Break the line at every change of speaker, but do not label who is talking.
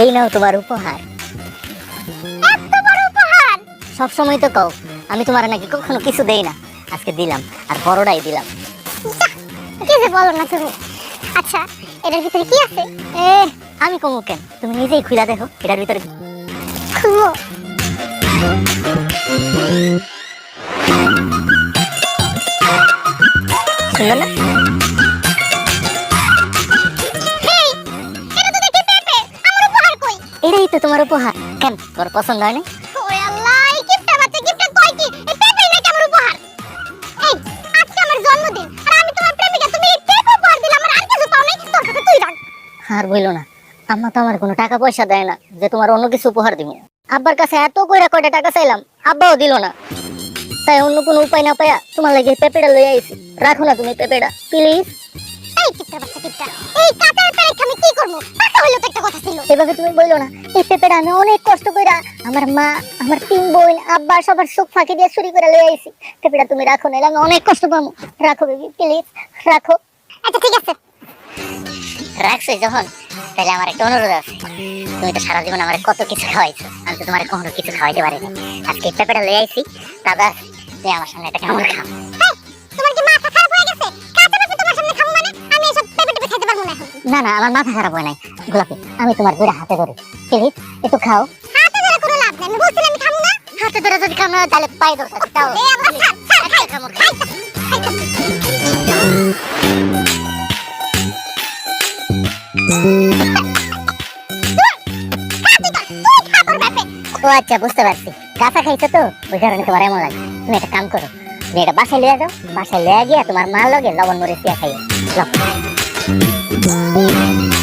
এই নাও তোমার উপহার।
এত বড় উপহার!
সব সময় তো কও আমি তোমার নাকি কখনো কিছু দেই না। আজকে দিলাম আর বড়টাই দিলাম।
কি যে বলো না তুমি। আচ্ছা এটার ভিতরে কি আছে?
এ আমি কমু কেন? তুমি নিজেই খুলে দেখো এটার ভিতরে সুন্দর না? এটাই তো তোমার উপহার। কেন তোর পছন্দ হয় না
ওরে আল্লাহ এই গিফটটা বাচ্চা গিফটটা কই কি? এই পেঁপেই নাকি আমার উপহার? এই আজকে আমার জন্মদিন আর আমি তোমার প্রেমিকা তুমি এই পেঁপে উপহার দিলে আমার আর কিছু পাও নাই? তোর কাছে তুই রাখ।
আর বইলো না আম্মা তো আমার কোনো টাকা পয়সা দেয় না যে তোমার অন্য কিছু উপহার দিব। আব্বার কাছে এত কইরা কয়টা টাকা চাইলাম আব্বাও দিল না। তাই অন্য কোনো উপায় না পায়া তোমার লাগে এই পেঁপেটা লই আইছি। রাখো না তুমি পেঁপেটা প্লিজ।
এই কিপটা বাচ্চা কিপটা এই কাঁচার পেরেক আমি কি করব? টাকা হইল তো একটা কথা ছিল।
এভাবে তুমি বইলো না। এই পেঁপেটা আমি অনেক কষ্ট কইরা আমার মা আমার তিন বোন আব্বা সবার সুখ ফাঁকি দিয়ে চুরি করে লই আইছি। পেঁপেটা তুমি রাখো না আমি অনেক কষ্ট পাবো। রাখো বেবি প্লিজ রাখো।
আচ্ছা ঠিক আছে।
রাখছো যখন তাহলে আমার একটা অনুরোধ আছে। তুমি তো সারা জীবন আমার কত কিছু খাওয়াইছো আমি তো তোমার কখনো কিছু খাওয়াইতে পারিনি। আজকে পেঁপেটা লই আইছি দাদা তুমি আমার সামনে এটা কেমন খাও?
না
না আমার মাথা খারাপ হয় নাই। গোলাপি আমি তোমার দুইটা হাতে ধরি। প্লিজ একটু খাও।
হাতে ধরে কোনো লাভ নেই আমি বলছিলাম আমি খাব না।
হাতে ধরে যদি না তাহলে পায়ে ধরতে। তাও
এই ছাড় ছাড় খাই
একটা কামড় খাও। ও আচ্ছা বুঝতে পারছি। কাঁচা খাইছো তো? ওই কারণে তোমার এমন লাগে। তুমি একটা কাম করো তুমি এটা বাসায় লিয়ে যাও। বাসায় লিয়ে গিয়ে তোমার মা লগে লবণ মরিচ দিয়ে খাইও। Boom.